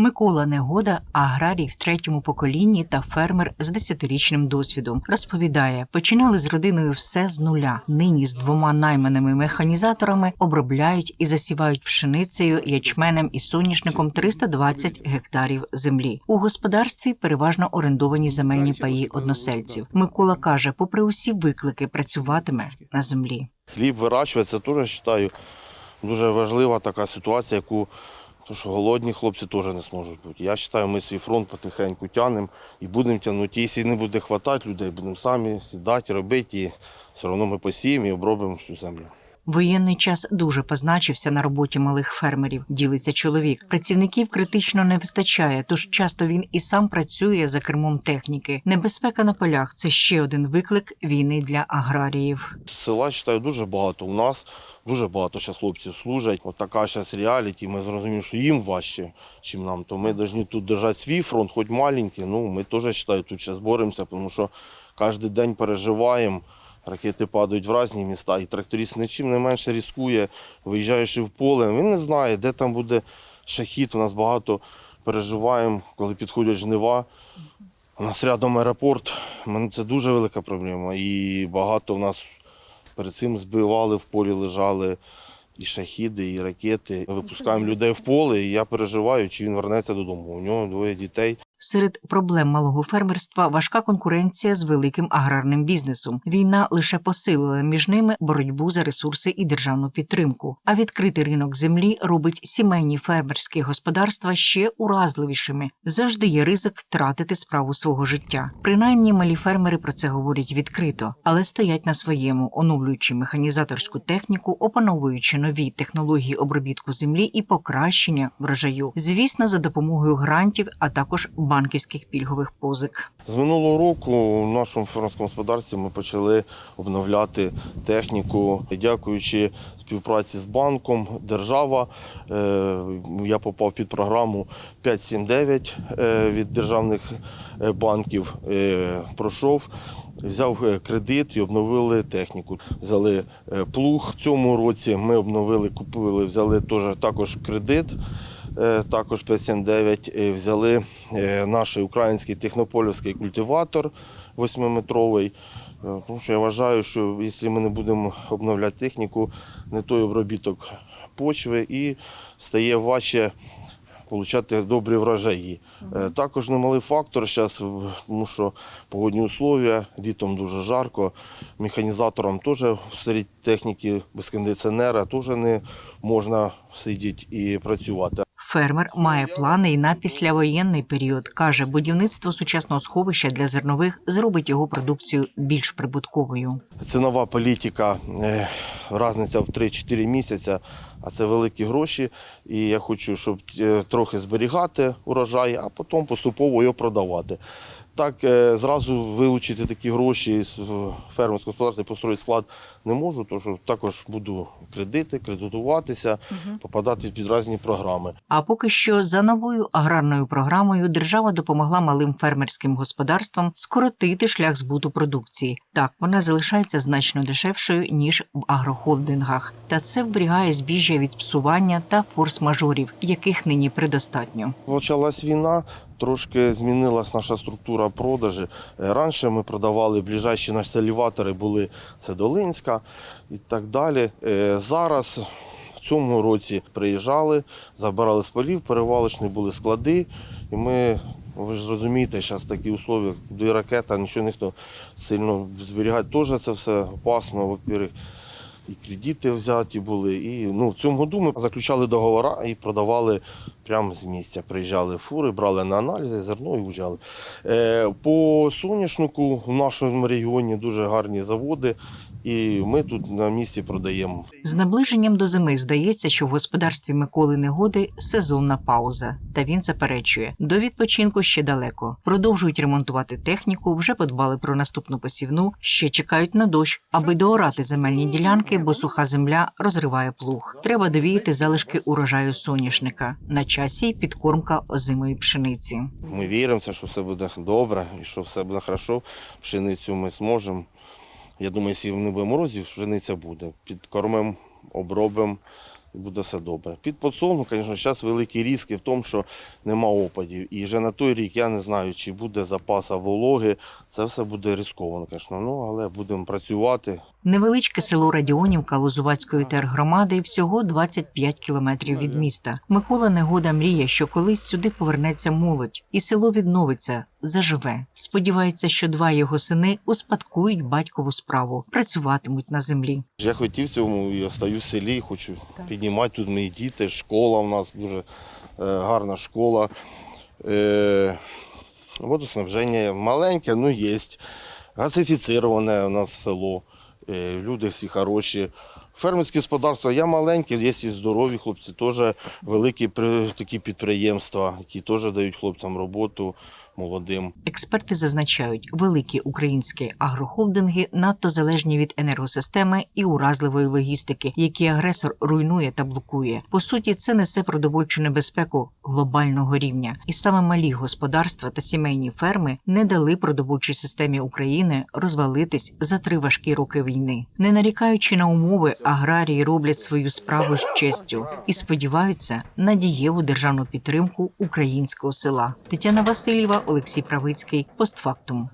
Микола Негода аграрій в третьому поколінні та фермер з десятирічним досвідом. Розповідає, починали з родиною все з нуля. Нині з двома найманими механізаторами обробляють і засівають пшеницею, ячменем і соняшником 320 гектарів землі. У господарстві переважно орендовані земельні паї односельців. Микола каже, попри усі виклики, працюватиме на землі. Хліб вирощувати, це теж вважаю дуже важлива така ситуація, яку то, що голодні хлопці теж не зможуть бути. Я вважаю, ми свій фронт потихеньку тягнемо і будемо тягнути. Якщо не буде хватати людей, будемо самі сідати, робити, і все одно ми посіємо і обробимо всю землю. Воєнний час дуже позначився на роботі малих фермерів. Ділиться чоловік. Працівників критично не вистачає, тож часто він і сам працює за кермом техніки. Небезпека на полях це ще один виклик війни для аграріїв. Села вважаю дуже багато. У нас дуже багато зараз хлопців служать. От така зараз реаліті. Ми зрозуміли, що їм важче, ніж нам. То ми повинні тут держати свій фронт, хоч маленький. Ну ми теж вважаю, тут зараз боремося, тому що кожен день переживаємо. Ракети падають в різні міста, і тракторист нічим не менше ризикує, виїжджаючи в поле. Він не знає, де там буде шахіт. У нас багато переживаємо, коли підходять жнива. У нас рядом аеропорт. У мене Це дуже велика проблема. І багато в нас перед цим збивали, в полі лежали і шахіди, і ракети. Ми випускаємо людей в поле, і я переживаю, чи він вернеться додому. У нього двоє дітей. Серед проблем малого фермерства важка конкуренція з великим аграрним бізнесом. Війна лише посилила між ними боротьбу за ресурси і державну підтримку. А відкритий ринок землі робить сімейні фермерські господарства ще уразливішими. Завжди є ризик втратити справу свого життя. Принаймні, малі фермери про це говорять відкрито, але стоять на своєму, оновлюючи механізаторську техніку, опановуючи нові технології обробітку землі і покращення врожаю. Звісно, за допомогою грантів, а також банківських пільгових позик. З минулого року в нашому фермерському господарстві ми почали обновляти техніку. Дякуючи співпраці з банком, держава. е, Я попав під програму 579 е, від державних е, банків. Пройшов. Взяв кредит і обновили техніку. Взяли плуг. В цьому році ми обновили, купили, взяли також кредит. Е, Також 579 е, взяли е, наш український технополівський культиватор 8-метровий. Е, Тому що я вважаю, що якщо ми не будемо обновляти техніку, не той обробіток почви і стає важче отримати добрі врожаї. Також немалий фактор зараз, тому що погодні условия, літом дуже жарко, механізаторам теж серед техніки без кондиціонера теж не можна сидіти і працювати. Фермер має плани і на післявоєнний період. каже, будівництво сучасного сховища для зернових зробить його продукцію більш прибутковою. Цінова політика, е, різниця в 3-4 місяці, а це великі гроші. І я хочу, щоб е, трохи зберігати урожай, а потім поступово його продавати. Так е, зразу вилучити такі гроші з фермерського господарства і построїти склад не можу, тому що також буду кредити, кредитуватися, попадати під різні програми. А поки що за новою аграрною програмою держава допомогла малим фермерським господарствам скоротити шлях збуту продукції. Так вона залишається значно дешевшою ніж в агрохолдингах, та це вберігає збіжжя від псування та форс-мажорів, яких нині предостатньо. Почалась війна, трошки змінилась наша структура продажі. Е, Раніше ми продавали ближайші наші елеватори були це Долинська і так далі. Е, Зараз в цьому році приїжджали, забирали з полів, перевалочні були склади, і ми. Ви ж розумієте, зараз такі условия, куди ракета, нічого ніхто сильно зберігати теж це все опасно. І кредити взяті були. І ну, в цьому году ми заключали договори і продавали прямо з місця. Приїжджали фури, брали на аналізи, зерно і уїжджали. Е, по соняшнику в нашому регіоні дуже гарні заводи, і ми тут на місці продаємо. З наближенням до зими здається, що в господарстві Миколи Негоди сезонна пауза. Та він заперечує, до відпочинку ще далеко. Продовжують ремонтувати техніку, вже подбали про наступну посівну, ще чекають на дощ, аби доорати земельні ділянки, бо суха земля розриває плуг. Треба довіяти залишки урожаю соняшника. На часі підкормка озимої пшениці. Ми віримо, що все буде добре і що все буде хорошо. Пшеницю ми зможемо. Я думаю, якщо не буде морозів, пшениця буде. Під кормом, обробимо, і буде все добре. Під подсолнух, звісно, зараз великі різки в тому, що нема опадів. І вже на той рік я не знаю, чи буде запаса вологи. Це все буде ризиковано, звісно. Ну, але будемо працювати. Невеличке село Радіонівка Лозувацької тергромади всього 25 кілометрів від міста. Микола Негода мріє, що колись сюди повернеться молодь, і село відновиться, заживе. Сподівається, що два його сини успадкують батькову справу, працюватимуть на землі. Я хотів цьому і остаю в селі, хочу піднімати тут мої діти. Школа у нас дуже е, гарна школа. Е, водоснабження маленьке, ну є. Газифіцироване у нас село. Е, люди всі хороші. Фермерське господарство я маленьке, є і здорові хлопці, теж великі такі підприємства, які теж дають хлопцям роботу молодим. Експерти зазначають, великі українські агрохолдинги надто залежні від енергосистеми і уразливої логістики, які агресор руйнує та блокує. По суті, це несе продовольчу небезпеку глобального рівня, і саме малі господарства та сімейні ферми не дали продовольчій системі України розвалитись за три важкі роки війни. Не нарікаючи на умови, аграрії роблять свою справу з честю і сподіваються на дієву державну підтримку українського села. Тетяна Васильєва, Олексій Правицький, постфактум.